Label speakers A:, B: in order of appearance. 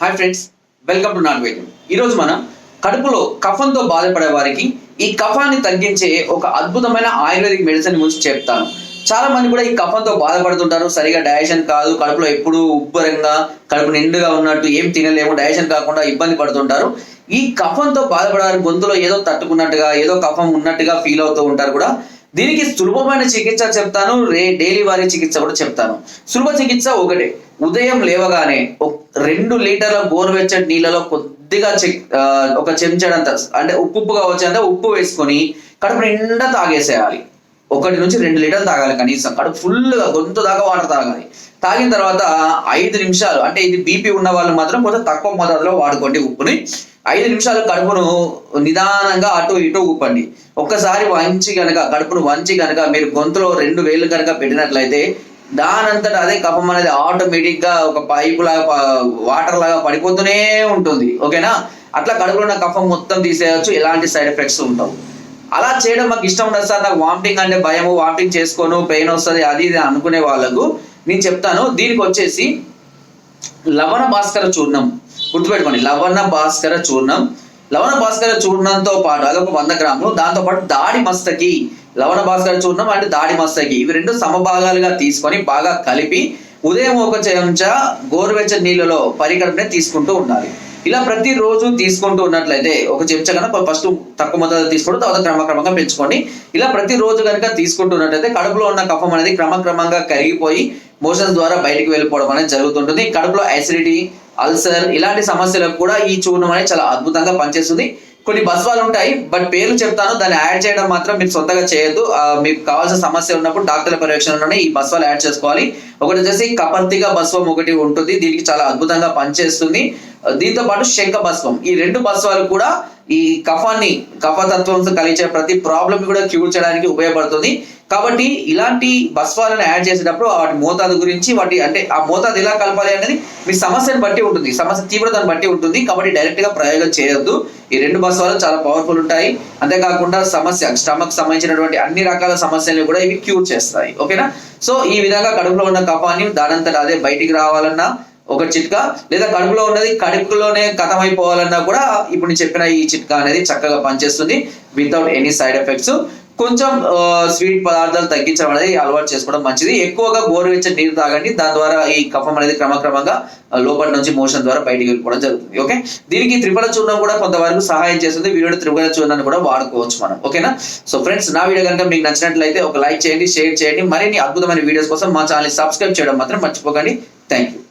A: Hi friends welcome to నాన్ వైద్యం ఈరోజు మనం కడుపులో కఫంతో బాధపడే వారికి ఈ కఫాన్ని తగ్గించే ఒక అద్భుతమైన ఆయుర్వేదిక్ మెడిసిన్ గురించి చెప్తాను. చాలా మంది కూడా ఈ కఫంతో బాధపడుతుంటారు. సరిగా డైజెషన్ కాదు కడుపులో ఎప్పుడు ఉబ్బరంగా కడుపు నిండుగా ఉన్నట్టు ఏం తినలేము డైజెషన్ కాకుండా ఇబ్బంది పడుతుంటారు. ఈ కఫంతో బాధపడారు గొంతులో ఏదో తట్టుకున్నట్టుగా ఏదో కఫం ఉన్నట్టుగా ఫీల్ అవుతూ ఉంటారు కూడా. దీనికి సులభమైన చికిత్స చెప్తాను రే డైలీ వారి చికిత్స కూడా చెప్తాను. సులభ చికిత్స ఒకటే. ఉదయం లేవగానే ఒక రెండు లీటర్ల గోరువెచ్చటి నీళ్ళలో కొద్దిగా చెక్ ఒక చెంచడంత అంటే ఉప్పు ఉప్పుగా వచ్చేంత ఉప్పు వేసుకొని కడుపు నిండా తాగేసేయాలి. ఒకటి నుంచి రెండు లీటర్లు తాగాలి కనీసం. కడుపు ఫుల్గా గొంతు దాకా వాటర్ తాగాలి. తాగిన తర్వాత ఐదు నిమిషాలు అంటే ఇది బీపీ ఉన్న వాళ్ళు మాత్రం కొంచెం తక్కువ మోతాదులో వాడుకోండి ఉప్పుని. ఐదు నిమిషాలు కడుపును నిదానంగా అటు ఇటు ఊపండి. ఒక్కసారి వంచి కనుక కడుపును వంచి కనుక మీరు గొంతులో రెండు వేలు కనుక పెట్టినట్లయితే దానంతట అదే కఫం అనేది ఆటోమేటిక్గా ఒక పైపు లాగా వాటర్ లాగా పడిపోతూనే ఉంటుంది. ఓకేనా? అట్లా కడుపులో ఉన్న కఫం మొత్తం తీసేయచ్చు. ఎలాంటి సైడ్ ఎఫెక్ట్స్ ఉంటావు అలా చేయడం మాకు ఇష్టం ఉండదు సార్. నాకు వామిటింగ్ అంటే భయము వామిటింగ్ చేసుకోను పెయిన్ వస్తుంది అది ఇది అనుకునే వాళ్ళకు నేను చెప్తాను. దీనికి వచ్చేసి లవణ భాస్కర చూర్ణం. గుర్తుపెట్టుకోండి లవణ భాస్కర చూర్ణం. లవణ భాస్కర చూర్ణంతో పాటు అదొక వంద గ్రాములు. దాంతో పాటు దాడి మస్తకి. లవణ భాస్కర చూర్ణం అంటే దాడి మస్తకి. ఇవి రెండు సమభాగాలుగా తీసుకొని బాగా కలిపి ఉదయం ఒక చెంచా గోరువెచ్చని నీళ్ళలో పరికరమే తీసుకుంటూ ఉండాలి. ఇలా ప్రతి రోజు తీసుకుంటూ ఉన్నట్లయితే ఒక చెంచా కనుక ఫస్ట్ తక్కువ మొత్తాలు తీసుకోవడం తర్వాత క్రమక్రమంగా పెంచుకోండి ఇలా ప్రతి రోజు కనుక తీసుకుంటున్నట్లయితే కడుపులో ఉన్న కఫం అనేది క్రమక్రమంగా కరిగిపోయి మోషన్స్ ద్వారా బయటికి వెళ్ళిపోవడం అనేది జరుగుతుంటుంది. కడుపులో అసిడిటీ అల్సర్ ఇలాంటి సమస్యలకు కూడా ఈ చూర్ణం అనేది చాలా అద్భుతంగా పనిచేస్తుంది. కొన్ని బస్వాలు ఉంటాయి బట్ పేర్లు చెప్తాను దాన్ని యాడ్ చేయడం మాత్రం మీరు సొంతగా చేయొద్దు. ఆ, మీకు కావాల్సిన సమస్య ఉన్నప్పుడు డాక్టర్ల పర్యవేక్షణలోనే ఈ బస్వాలు యాడ్ చేసుకోవాలి. ఒకటి వచ్చేసి కపర్తిగా బస్వం ఒకటి ఉంటుంది. దీనికి చాలా అద్భుతంగా పనిచేస్తుంది. దీంతో పాటు శంఖ బస్వం ఈ రెండు భస్వాలు కూడా ఈ కఫాన్ని కఫతత్వంతో కలిగించే ప్రతి ప్రాబ్లం కూడా క్యూర్ చేయడానికి ఉపయోగపడుతుంది. కాబట్టి ఇలాంటి భస్వాలను యాడ్ చేసేటప్పుడు వాటి మోతాదు గురించి వాటి అంటే ఆ మోతాదు ఎలా కలపాలి అనేది మీ సమస్యను బట్టి ఉంటుంది. సమస్య తీవ్రతను బట్టి ఉంటుంది. కాబట్టి డైరెక్ట్గా ప్రయోగం చేయొద్దు. ఈ రెండు భస్వాలు చాలా పవర్ఫుల్ ఉంటాయి. అంతేకాకుండా సమస్య స్టమక్ సంబంధించినటువంటి అన్ని రకాల సమస్యలను కూడా ఇవి క్యూర్ చేస్తాయి. ఓకేనా? సో ఈ విధంగా కడుపులో ఉన్న కఫాన్ని దానంతట అదే బయటికి రావాలన్నా ఒక చిట్కా లేదా కడుపులో ఉన్నది కడుపులోనే కథమైపోవాలన్నా కూడా ఇప్పుడు నేను చెప్పిన ఈ చిట్కా అనేది చక్కగా పనిచేస్తుంది వితౌట్ ఎనీ సైడ్ ఎఫెక్ట్స్ కొంచెం స్వీట్ పదార్థాలు తగ్గించడం అనేది అలవాటు చేసుకోవడం మంచిది. ఎక్కువగా గోరువెచ్చని నీరు తాగండి. దాని ద్వారా ఈ కఫం అనేది క్రమక్రమంగా లోపల నుంచి మోషన్ ద్వారా బయటికి వెళ్ళిపోవడం జరుగుతుంది. ఓకే? దీనికి త్రిఫల చూర్ణం కూడా కొంతవరకు సహాయం చేస్తుంది. వీడియో త్రిఫల చూర్ణాన్ని కూడా వాడుకోవచ్చు మనం. ఓకేనా? సో ఫ్రెండ్స్ నా వీడియో కనుక మీకు నచ్చినట్లయితే ఒక లైక్ చేయండి షేర్ చేయండి. మరిన్ని అద్భుతమైన వీడియోస్ కోసం మా ఛానల్ సబ్స్క్రైబ్ చేయడం మాత్రం మర్చిపోకండి. Thank you